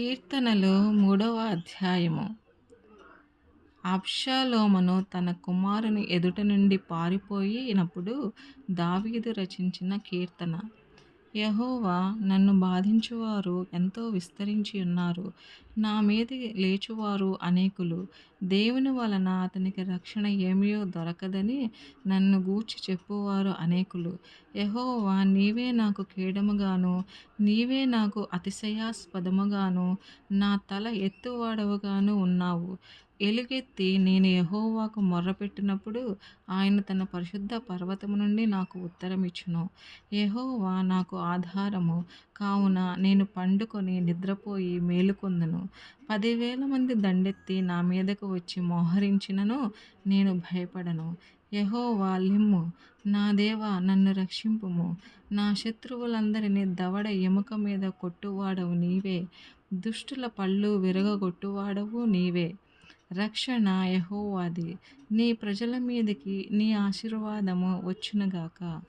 కీర్తనలు మూడవ అధ్యాయము. అప్షాలోమను తన కుమారుని ఎదుట నుండి పారిపోయినప్పుడు దావీదు రచించిన కీర్తన. యహోవా నన్ను బాధించువారు ఎంతో విస్తరించి ఉన్నారు. నా మీద లేచువారు అనేకులు. దేవుని వలన అతనికి రక్షణ ఏమియో దొరకదని నన్ను గూర్చి చెప్పువారు అనేకులు. యహోవా నీవే నాకు కీడముగాను నీవే నాకు అతిశయాస్పదముగాను నా తల ఎత్తువాడవుగాను ఉన్నావు. ఎలుగెత్తి నేను యహోవాకు మొర్రపెట్టినప్పుడు ఆయన తన పరిశుద్ధ పర్వతము నుండి నాకు ఉత్తరం ఇచ్చును యహోవా నాకు ఆధారము. కావున నేను పండుకొని నిద్రపోయి మేలుకొందును. పదివేల మంది దండెత్తి నా మీదకు వచ్చి మోహరించినను నేను భయపడను. యహోవా లిమ్ము. నా దేవా నన్ను రక్షింపుము. నా శత్రువులందరినీ దవడ ఎముక మీద కొట్టువాడవు నీవే. దుష్టుల పళ్ళు విరగగొట్టువాడవు నీవే. రక్షణ యహోవాది. నీ ప్రజల మీదికి నీ ఆశీర్వాదము వచ్చునుగాక.